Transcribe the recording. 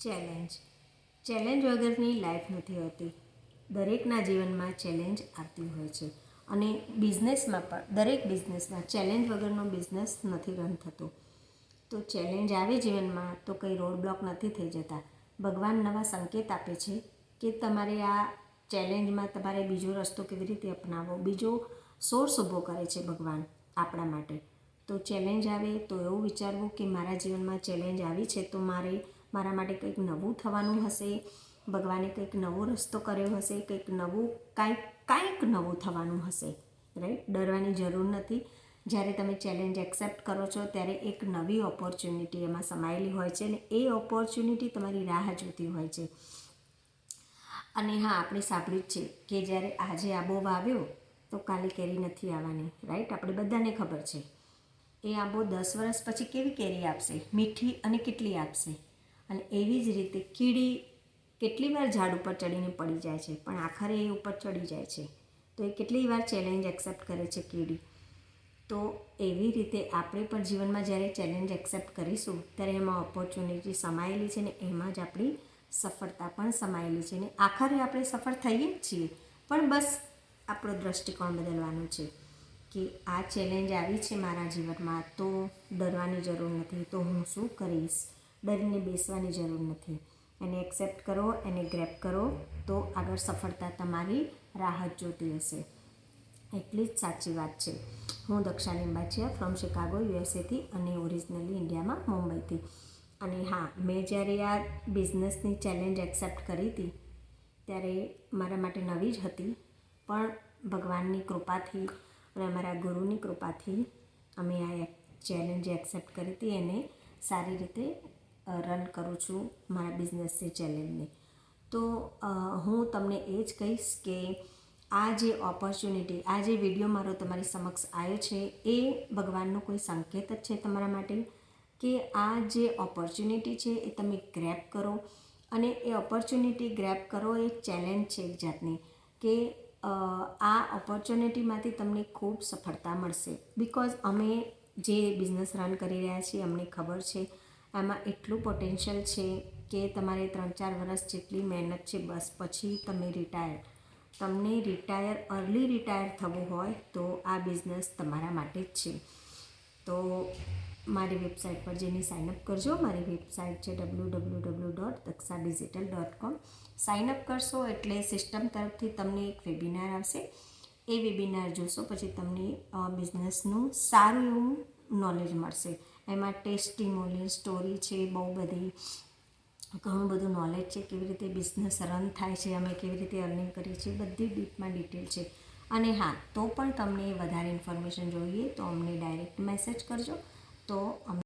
Challenge. Challenge વગરની life નથી હોતી. દરેકના જીવનમાં ચેલેન્જ આવતી હોય છે. અને બિઝનેસમાં પણ, દરેક બિઝનેસમાં ચેલેન્જ વગરનો બિઝનેસ નથી રન થતો. તો ચેલેન્જ આવે જીવનમાં તો કંઈ રોડ બ્લોક નથી થઈ જતા. ભગવાન નવા સંકેત આપે છે કે તમારે આ ચેલેન્જમાં તમારે બીજો રસ્તો કેવી રીતે અપનાવવો? બીજો સોર્સ ઊભો કરે છે ભગવાન આપણા માટે. તો ચેલેન્જ આવે તો એવું વિચારવું કે મારા જીવનમાં ચેલેન્જ આવી છે તો મારે મારા માટે કંઈક નવું થવાનું હશે, ભગવાને કંઈક નવો રસ્તો કર્યો હશે, કંઈક નવું, કાંઈક કાંઈક નવું થવાનું હશે રાઈટ ડરવાની જરૂર નથી. જ્યારે તમે ચેલેન્જ એક્સેપ્ટ કરો છો, ત્યારે એક નવી ઓપોર્ચ્યુનિટી એમાં સમાયેલી હોય છે અને એ ઓપોર્ચ્યુનિટી તમારી રાહ જોતી હોય છે. અને હા, આપણે સાંભળ્યું જ છે કે જ્યારે આજે આબો વાવ્યો તો કાલે કેરી નથી આવવાની રાઈટ આપણે બધાને ખબર છે. એ આંબો દસ વર્ષ પછી કેવી કેરી આપશે? મીઠી અને કેટલી આપશે? અને એવી જ રીતે કીડી કેટલી વાર ઝાડ ઉપર ચડીને પડી જાય છે, પણ આખરે એ ઉપર ચડી જાય છે. તો એ કેટલી વાર ચેલેન્જ એક્સેપ્ટ કરે છે કીડી? તો એવી રીતે આપણે પણ જીવનમાં જ્યારે ચેલેન્જ એક્સેપ્ટ કરીશું, ત્યારે એમાં ઓપોર્ચ્યુનિટી સમાયેલી છે ને એમાં જ આપણી સફળતા પણ સમાયેલી છે ને આખરે આપણે સફળ થઈએ જ છીએ. પણ બસ આપણો દૃષ્ટિકોણ બદલવાનો છે કે આ ચેલેન્જ આવી છે મારા જીવનમાં, તો ડરવાની જરૂર નથી, તો હું શું કરીશ? ડરીને બેસવાની જરૂર નથી. એને એક્સેપ્ટ કરો, એને ગ્રેપ કરો, તો આગળ સફળતા તમારી રાહત જોતી હશે. એટલી જ સાચી વાત છે. હું દક્ષા લિંબાચિયા ફ્રોમ શિકાગો યુએસએથી અને ઓરિજિનલી ઇન્ડિયામાં મુંબઈથી. અને હા, મેં જ્યારે આ બિઝનેસની ચેલેન્જ એક્સેપ્ટ કરી હતી, ત્યારે મારા માટે નવી જ હતી. પણ ભગવાનની કૃપાથી અને અમારા ગુરુની કૃપાથી અમે આ ચેલેન્જ એક્સેપ્ટ કરી હતી. એને સારી રીતે રન કરું છું મારા બિઝનેસની ચેલેન્જને તો હું તમને એ જ કહીશ કે આ જે ઓપોર્ચ્યુનિટી આ જે વીડિયો મારો તમારી સમક્ષ આવ્યો છે, એ ભગવાનનો કોઈ સંકેત જ છે તમારા માટે? કે આ જે ઓપોર્ચ્યુનિટી છે એ તમે ગ્રેપ કરો? અને એ ઓપોર્ચ્યુનિટી ગ્રેપ કરો એ ચેલેન્જ છે એક જાતની કે આ ઓપોર્ચ્યુનિટીમાંથી તમને ખૂબ સફળતા મળશે. બિકોઝ અમે જે બિઝનેસ રન કરી રહ્યા છીએ, અમને ખબર છે આમાં એટલું પોટેન્શિયલ છે કે તમારે ત્રણ ચાર વર્ષ જેટલી મહેનત છે, બસ પછી તમે રિટાયર તમને રિટાયર અર્લી રિટાયર થવું હોય તો આ બિઝનેસ તમારા માટે જ છે. તો મારી વેબસાઇટ પર જઈને સાઇનઅપ કરજો. મારી વેબસાઇટ છે W W W dot Daksha digital dot com sign up કરશો એટલે સિસ્ટમ તરફથી તમને એક વેબિનાર આવશે. એ વેબિનાર જોશો, પછી તમને બિઝનેસનું સારું એવું નોલેજ મળશે. એમાં ટેસ્ટિમોનિયલ સ્ટોરી છે, બહુ બધી, ઘણું બધું નોલેજ છે, કેવી રીતે બિઝનેસ રન થાય છે, અમે કેવી રીતે અર્નિંગ કરીએ છીએ, બધી ડીપમાં ડિટેલ છે. અને હા, તો પણ તમને વધારે ઇન્ફોર્મેશન જોઈએ, તો અમને ડાયરેક્ટ મેસેજ કરજો, તો અમે